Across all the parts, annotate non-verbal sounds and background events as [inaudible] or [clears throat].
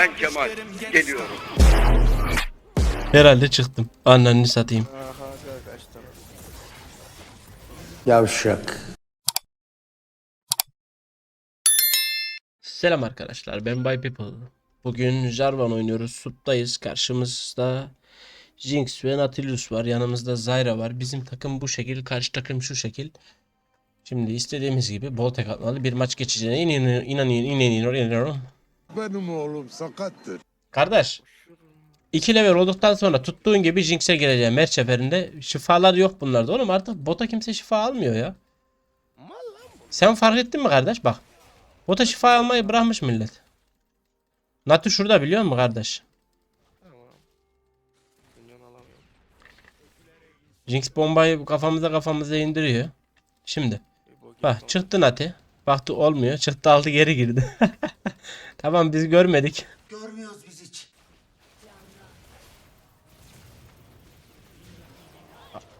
Ben Kemal geliyorum. Herhalde çıktım. Anneni satayım. Yavşak. Selam arkadaşlar ben Bay People. Bugün Jarvan oynuyoruz. Sup'tayız. Karşımızda Jinx ve Nautilus var. Yanımızda Zyra var. Bizim takım bu şekil. Karşı takım şu şekil. Şimdi istediğimiz gibi bol tek atmalı bir maç geçeceğine inanıyorum. Benim oğlum sakattır. Kardeş. 2 level olduktan sonra tuttuğun gibi Jinx'e gireceğim her seferinde. Şifalar yok bunlarda. Oğlum artık bota kimse şifa almıyor ya. Sen fark ettin mi kardeş? Bak. Bota şifa almayı bırakmış millet. Natu şurada biliyor musun kardeş? Jinx bombayı kafamıza kafamıza indiriyor. Şimdi. Bak çıktı Nati. Baktı olmuyor. Çıktı aldı geri girdi. [laughs] tamam biz görmedik. Görmüyoruz biz hiç.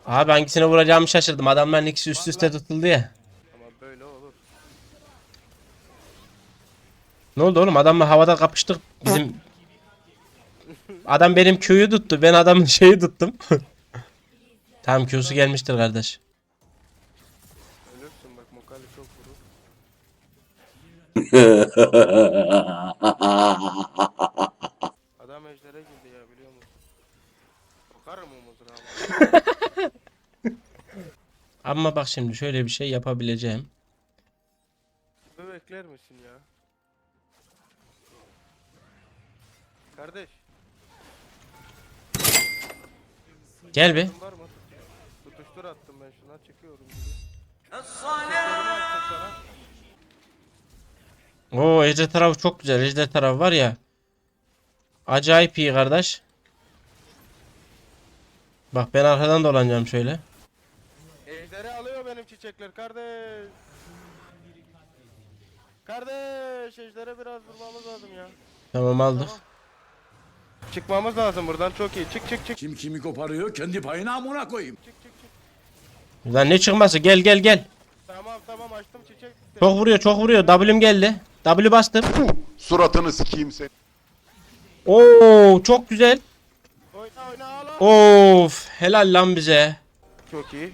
Abi hangisine vuracağımı şaşırdım. Adamların ikisi üst üste tutuldu ya. Ama böyle olur. Ne oldu oğlum? Adamla havada kapıştık. Bizim [laughs] Adam benim Q'yu tuttu. Ben adamın şeyi tuttum. [laughs] tamam Q'su gelmiştir kardeş. Adam ejdere girdi ya biliyor musun? Sokarım o mızrağı. Ama bak şimdi şöyle bir şey yapabileceğim. Bir bekler misin ya? Kardeş. Gel mı? Tutuştur attım ben şuna çıkıyorum. Çeklerimi Oo ejder tarafı çok güzel. Ejder tarafı var ya. Acayip iyi kardeş. Bak ben arkadan dolanacağım şöyle. Ejderi alıyor benim çiçekler kardeş. Kardeş ejdere biraz vurmamız lazım ya. Tamam aldık. Çıkmamız lazım buradan çok iyi. Çık çık çık. Kim kimi koparıyor kendi payına amına koyayım. Çık çık çık. Lan ne çıkması? Gel gel gel. Tamam tamam açtım çiçek. Çok vuruyor çok vuruyor. W'm geldi. W bastım. Suratını sikeyim seni. Oo çok güzel. Oyna oyna. Of helal lan bize. Çok iyi.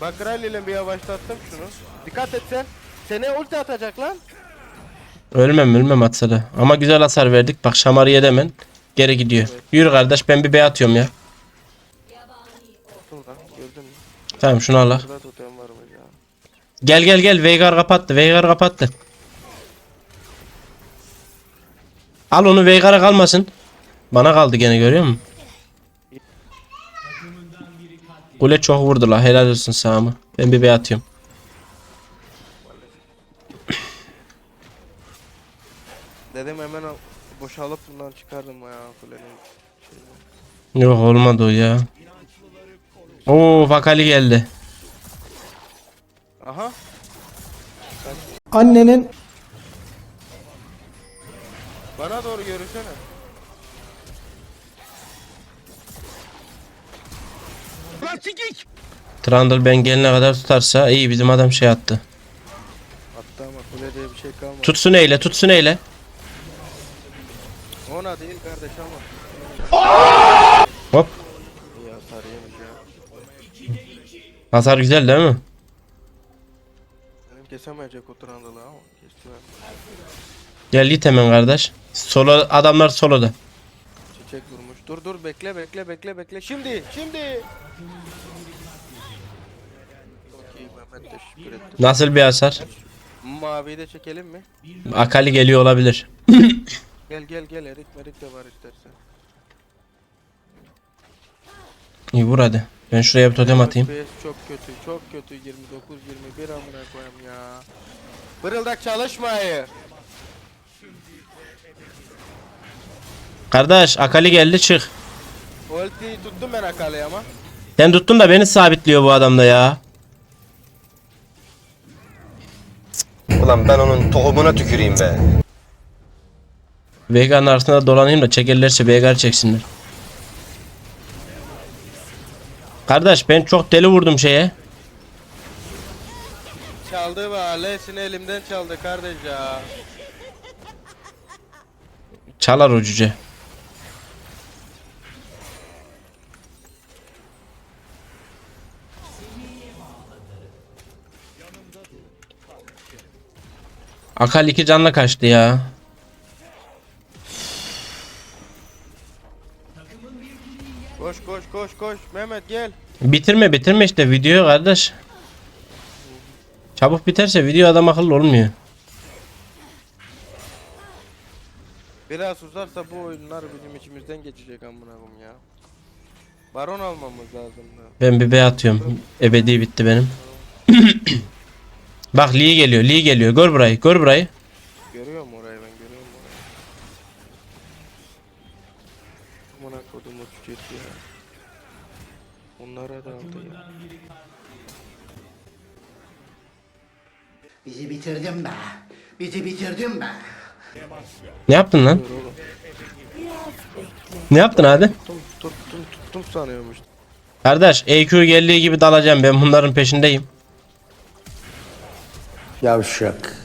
Bak Rally ile bir yavaşlattım şunu. Dikkat et sen. Sene ulti atacak lan. Ölmem ölmem atsa da. Ama güzel hasar verdik. Bak şamarı yedemen. Geri gidiyor. Yürü kardeş ben bir B atıyorum ya. Şurada gördün mü? Tamam şunu al. Burada totem var mı ya? Gel gel gel. Veigar kapattı. Veigar kapattı. Al onu Veigar'a kalmasın. Bana kaldı gene görüyor musun? Kule çok vurdu la. Helal olsun sağımı. Ben bir B atıyorum. Dedim hemen al- boşalıp bundan çıkardım ya kulenin şeyini. Yok olmadı o ya. Oo Fakali geldi. Aha. Annenin Bana doğru görürsene. Trundle ben gelene kadar tutarsa iyi bizim adam şey attı. Hatta ama kule diye bir şey kalmadı. Tutsun eyle tutsun eyle. Ona değil kardeş ama. Hop. İyi hasar yemiş ya. Hasar güzel değil mi? Benim kesemeyecek o trandalı ama kestiler. Gel git hemen kardeş. Solo adamlar soloda. Çiçek vurmuş. Dur dur bekle bekle bekle bekle. Şimdi şimdi. Çok iyi Mehmet teşekkür ettim. Nasıl bir hasar? Maviyi de çekelim mi? Akali geliyor olabilir. [laughs] Gel gel gel erik merik de var istersen. İyi vur hadi. Ben şuraya bir totem atayım. FPS çok kötü çok kötü 29 21 amına koyayım ya. Fırıldak çalışmayı. Kardeş Akali geldi çık. Ultiyi tuttum ben Akale'yi ama. Sen tuttun da beni sabitliyor bu adam da ya. Ulan ben onun tohumuna tüküreyim be. Veigar'ın arasında dolanayım da çekerlerse Veigar çeksinler. Kardeş ben çok deli vurdum şeye. Çaldı be Alesini elimden çaldı kardeş ya. Çalar o cüce. Akal iki canla kaçtı ya. Koş koş koş koş. Mehmet gel. Bitirme bitirme işte videoyu kardeş. Çabuk biterse video adam akıllı olmuyor. Biraz uzarsa bu oyunlar bizim içimizden geçecek amına ya. Baron almamız lazım. Ben bir B atıyorum. Ebedi bitti benim. [clears throat] Bak Lee geliyor. Lee geliyor. Gör burayı. Gör burayı. Görüyorum orayı ben görüyorum orayı. Amına kodum o tüket ya. Onlara da aldı ya. Bizi bitirdin be. Bizi bitirdin be. Ne yaptın lan? Dur oğlum. Ne yaptın hadi? Tuttum tuttum tuttum sanıyormuş. Kardeş EQ geldiği gibi dalacağım. Ben bunların peşindeyim. Yavşak.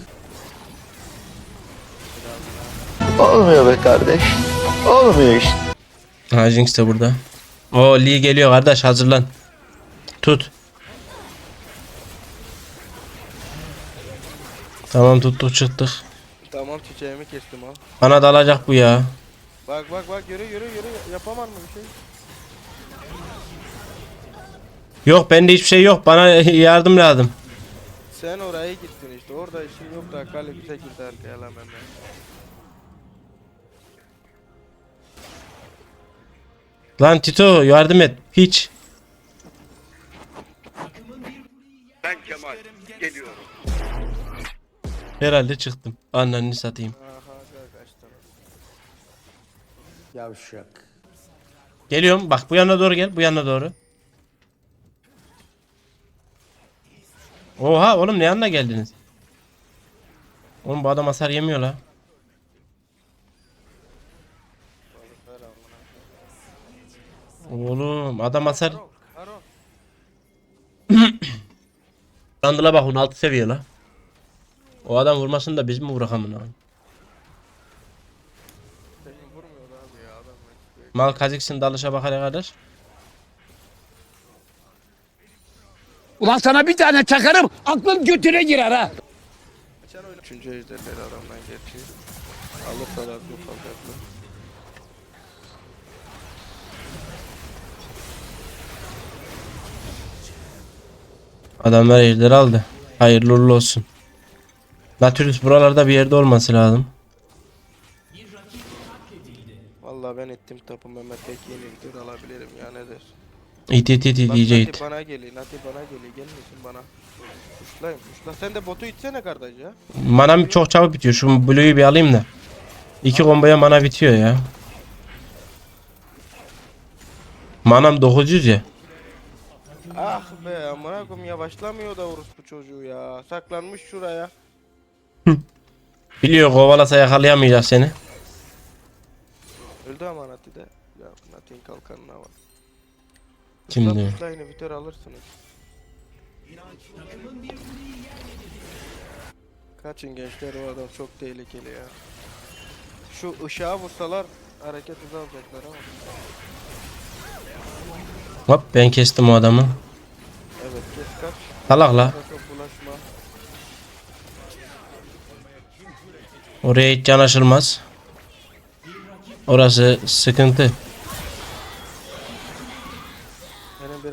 Olmuyor be kardeş. Olmuyor işte. Ha Jinx de burada. O Lee geliyor kardeş hazırlan. Tut. Tamam tuttuk çıktık. Tamam çiçeğimi kestim al. Bana dalacak bu ya. Bak bak bak yürü yürü yürü yapamam mı bir şey? Yok bende hiçbir şey yok. Bana yardım lazım. Sen oraya gittin işte orada işin yok da Kale bize girdi arkaya lan benden. Lan Tito yardım et. Hiç. Ben Kemal. Geliyorum. Herhalde çıktım. Anneni satayım. Aha gel kaçtı. Yavşak. Geliyorum. Bak bu yana doğru gel. Bu yana doğru. Oha oğlum ne yanına geldiniz? Oğlum bu adam hasar yemiyor la. Oğlum adam hasar. [coughs] Randala bak 16 seviye la. O adam vurmasın da biz mi vurak amına? koyayım? Seni vurmuyor abi. Mal kaziksin dalışa bakar ya Ulan sana bir tane çakarım aklın götüne girer ha. Üçüncü ejderleri adamdan gerçi. Alırsalar bu kalacaklar. Adamlar ejderi aldı. Hayırlı uğurlu olsun. Natürüs buralarda bir yerde olması lazım. Vallahi ben ettim tapu Mehmet tek yenildir alabilirim ya ne der. İt it it Bak iyice Nati it. bana geliyor Nati bana geliyor gelmesin bana. Kuşlayın kuşla sen de botu itsene kardeş ya. Manam çok çabuk bitiyor. Şu Blue'yu bir alayım da. İki komboya mana bitiyor ya. Manam 900 ya. Ah be amına koyayım yavaşlamıyor da orospu çocuğu ya. Saklanmış şuraya. Biliyor kovalasa yakalayamayacak seni. Öldü ama Nati de. Ya Nati'nin kalkanına bak. Şimdi. Kuşlayını biter alırsınız. Kaçın gençler o adam çok tehlikeli ya. Şu ışığa vursalar hareket hızı alacaklar ama. Hop ben kestim o adamı. Evet kes kaç. Salak la. Bulaşma. Oraya hiç yanaşılmaz. Orası sıkıntı.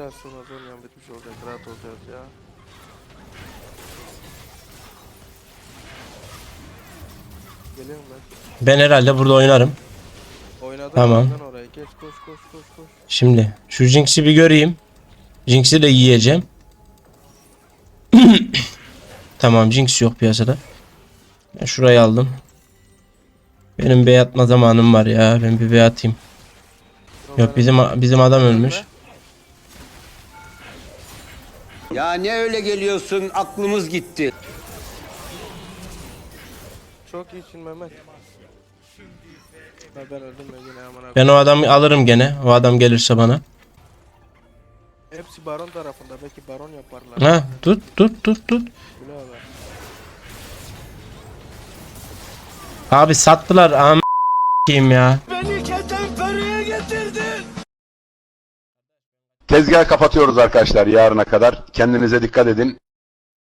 Biraz sonra Zonyan bitmiş olacak rahat olacağız ya. Geliyorum ben. Herhalde burada oynarım. Oynadım Tamam. ben orayı. Geç koş koş koş koş. Şimdi şu Jinx'i bir göreyim. Jinx'i de yiyeceğim. [clears throat] tamam Jinx yok piyasada. Ben şurayı aldım. Benim bey atma zamanım var ya. Ben bir bey atayım. Yok bizim bizim adam ölmüş. Ya ne öyle geliyorsun aklımız gitti. Çok iyisin Mehmet. Ha ben öldüm ben yine amına. Ben o adamı alırım gene. O adam gelirse bana. Hepsi baron tarafında belki baron yaparlar. Ha tut tut tut tut. Abi. Sattılar am Kim ya? Tezgah kapatıyoruz arkadaşlar yarına kadar. Kendinize dikkat edin.